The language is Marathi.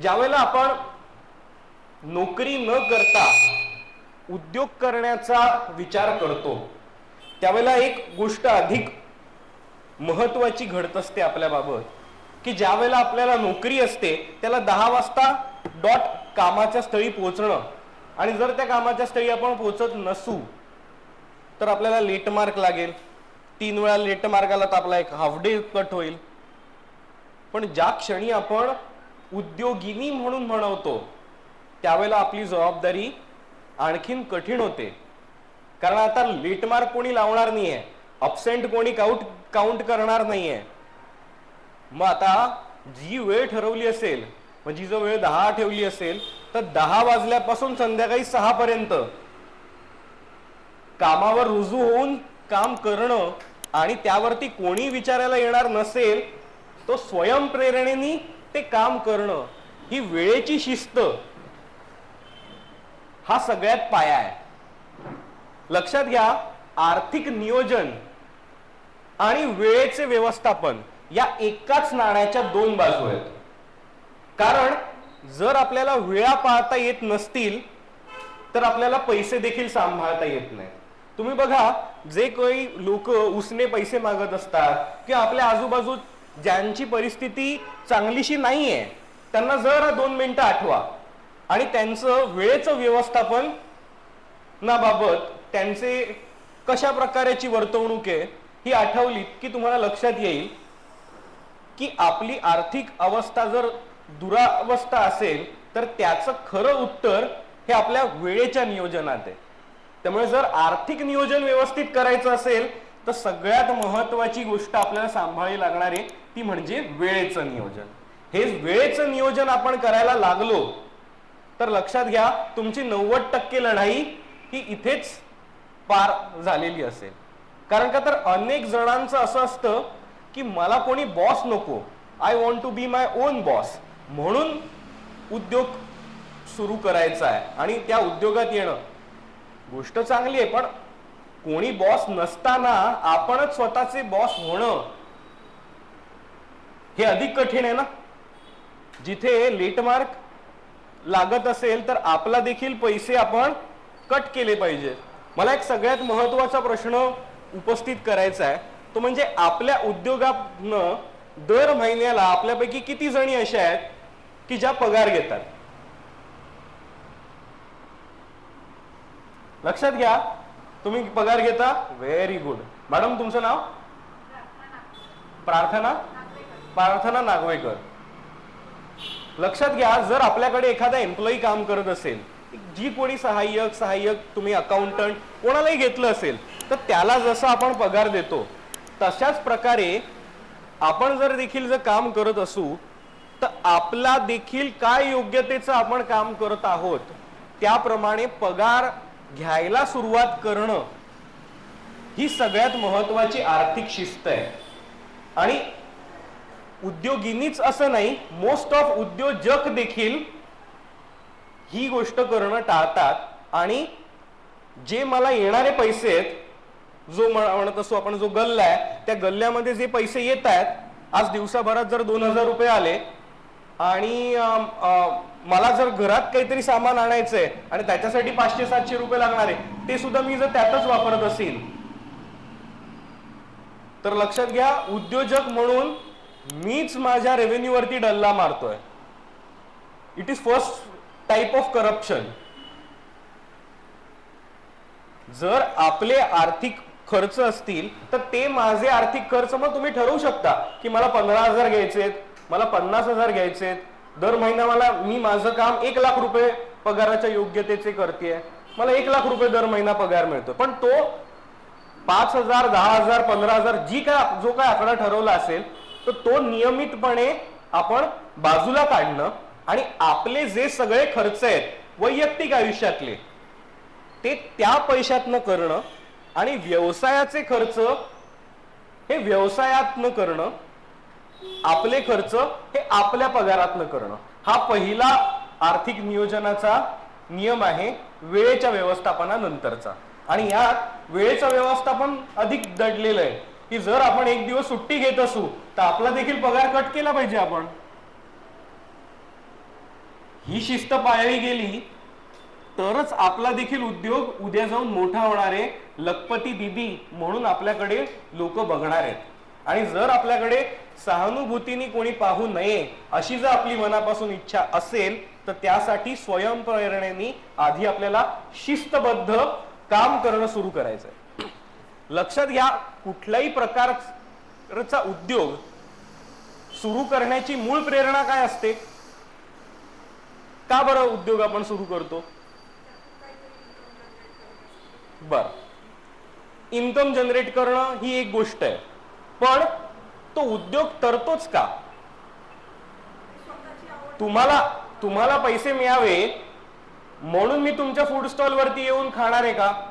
ज्यावेळेला आपण नोकरी न करता उद्योग करण्याचा विचार करतो त्यावेळेला एक गोष्ट अधिक महत्वाची घडत असते आपल्याबाबत की ज्या वेळेला आपल्याला नोकरी असते त्याला दहा वाजता डॉट कामाच्या स्थळी पोहोचणं. आणि जर त्या कामाच्या स्थळी आपण पोहोचत नसू तर आपल्याला लेट मार्क लागेल. तीन वेळा लेट मार्गाला तर आपला एक हाफ डे कट होईल. पण ज्या क्षणी आपण उद्योगिनी म्हणून म्हणवतो. त्यावेळेला आपली जबाबदारी आणखीन कठीण होते. कारण आता लेटमार्क कोणी लावणार नाहीये. अबसेंट कोणी काउंट काउंट करणार नाहीये. मग आता जी वेळ ठरवली असेल म्हणजे जो वेळ दहा ठेवली असेल तर दहा वाजल्यापासून संध्याकाळी सहा पर्यंत. कामावर रुजू होऊन काम करणं आणि त्यावरती कोणी विचारायला येणार नसेल तो स्वयंप्रेरणेनी ते काम करणं ही वेळेची शिस्त हा सगळ्यात पाया आहे. लक्षात घ्या आर्थिक नियोजन आणि वेळेचे व्यवस्थापन या एकाच नाण्याच्या दोन बाजू आहेत. कारण जर आपल्याला वेळा पाळता येत नसतील तर आपल्याला पैसे देखील सांभाळता येत नाही तुम्ही बघा जे काही लोक उसने पैसे मागत असतात किंवा आपल्या आजूबाजू ज्यांची परिस्थिती चांगलीशी नाही आहे त्यांना जरा दोन मिनिटं आठवा. आणि त्यांचं वेळेचं व्यवस्थापन ना बाबत त्यांचे कशा प्रकारची वर्तवणूक आहे ही आठवलीत की तुम्हाला लक्षात येईल की आपली आर्थिक अवस्था जर दुरावस्था असेल तर त्याचं खरं उत्तर हे आपल्या वेळेच्या नियोजनात आहे. त्यामुळे जर आर्थिक नियोजन व्यवस्थित करायचं असेल तर सगळ्यात महत्वाची गोष्ट आपल्याला सांभाळावी लागणार आहे ती म्हणजे वेळेचं नियोजन. हे वेळेचं नियोजन आपण करायला लागलो तर लक्षात घ्या तुमची नव्वद टक्के लढाई ही इथेच पार झालेली असेल. कारण का तर अनेक जणांचं असं असतं की मला कोणी बॉस नको. I want to be my own boss म्हणून उद्योग सुरू करायचा आहे. आणि त्या उद्योगात येणं. गोष्ट चांगली आहे पण कोणी बॉस नसताना आपणच स्वतःचे बॉस होणं हे अधिक कठीण आहे ना? जिथे लेट मार्क लागत असेल तर आपला देखील पैसे आपण कट केले पाहिजे. मला एक सगळ्यात महत्त्वाचा प्रश्न उपस्थित करायचा आहे. तो म्हणजे आपल्या उद्योगानं दर महिन्याला आपल्यापैकी किती जणी अशा आहेत की ज्या पगार घेतात? लक्षात घ्या तुम्ही पगार घेता? व्हेरी गुड मॅडम तुमचं नाव? प्रार्थना. प्रार्थना नागवेकर. लक्षात घ्या जर आपल्याकडे एखादा एम्प्लॉई काम करत असेल जी कोणी सहाय्यक सहाय्यक तुम्ही अकाउंटंट कोणालाही घेतलं असेल तर त्याला जसं आपण पगार देतो तशाच प्रकारे आपण जर देखील जर काम करत असू तर आपला देखील काय योग्यतेचं आपण काम करत आहोत त्याप्रमाणे पगार घ्यायला सुरुवात करणं ही सगळ्यात महत्वाची आर्थिक शिस्त आहे. आणि उद्योगिनीच असं नाही मोस्ट ऑफ उद्योजक देखील ही गोष्ट करणं टाळतात. आणि जे मला येणारे पैसे आहेत जो म्हण- म्हणत असतो आपण जो गल्ला आहे त्या गल्ल्यामध्ये जे पैसे येत आहेत आज दिवसाभरात जर दोन हजार रुपये आले आणि मला जर घरात काहीतरी सामान आणायचंय आणि त्याच्यासाठी पाचशे सातशे रुपये लागणार आहे ते सुद्धा मी जर त्यातच वापरत असेल तर लक्षात घ्या उद्योजक म्हणून मीच माझ्या रेव्हेन्यूवरती डल्ला मारतोय. It is first type of corruption जर आपले आर्थिक खर्च असतील तर ते माझे आर्थिक खर्च मग तुम्ही ठरवू शकता की मला पंधरा हजार घ्यायचेत मला पन्नास हजार घ्यायचेत दर महिना मला मी माझं काम एक लाख रुपये पगाराच्या योग्यतेचे करते मला एक लाख रुपये दर महिना पगार मिळतो पण तो पाच हजार दहा हजार पंधरा हजार जी काय जो काय आकडा ठरवला असेल तर तो नियमितपणे आपण बाजूला काढणं आणि आपले जे सगळे खर्च आहेत वैयक्तिक आयुष्यातले ते त्या पैशातनं करणं आणि व्यवसायाचे खर्च हे व्यवसायातनं करणं आपले खर्च हे आपल्या पगारातनं करणं. हा पहिला आर्थिक नियोजनाचा नियम आहे वेळेच्या व्यवस्थापनानंतरचा. आणि यात वेळेचं व्यवस्थापन अधिक दडलेलं आहे. की जर आपण एक दिवस सुट्टी घेत असू तर आपला देखील पगार कट केला पाहिजे आपण. ही शिस्त पाळली गेली तरच आपला देखील उद्योग उद्या जाऊन मोठा होणार आहे लखपती दिदी म्हणून आपल्याकडे लोक बघणार आहेत. आणि जर आपल्याकडे सहानुभूतीने कोणी पाहू नये अशी जर आपली मनापासून इच्छा असेल तर त्यासाठी स्वयंप्रेरणेने आधी आपल्याला शिस्तबद्ध काम करणं सुरू करायचंय. लक्षात घ्या कुठल्याही प्रकारचा उद्योग सुरू करण्याची मूळ प्रेरणा काय असते? का बरं उद्योग आपण सुरू करतो? बर. इन्कम जनरेट करणं ही एक गोष्ट आहे. पण तो उद्योग तरतोच का? तुम्हाला तुम्हाला पैसे मिळावे म्हणून मी तुमच्या फूड स्टॉल वरती येऊन खाणार आहे का?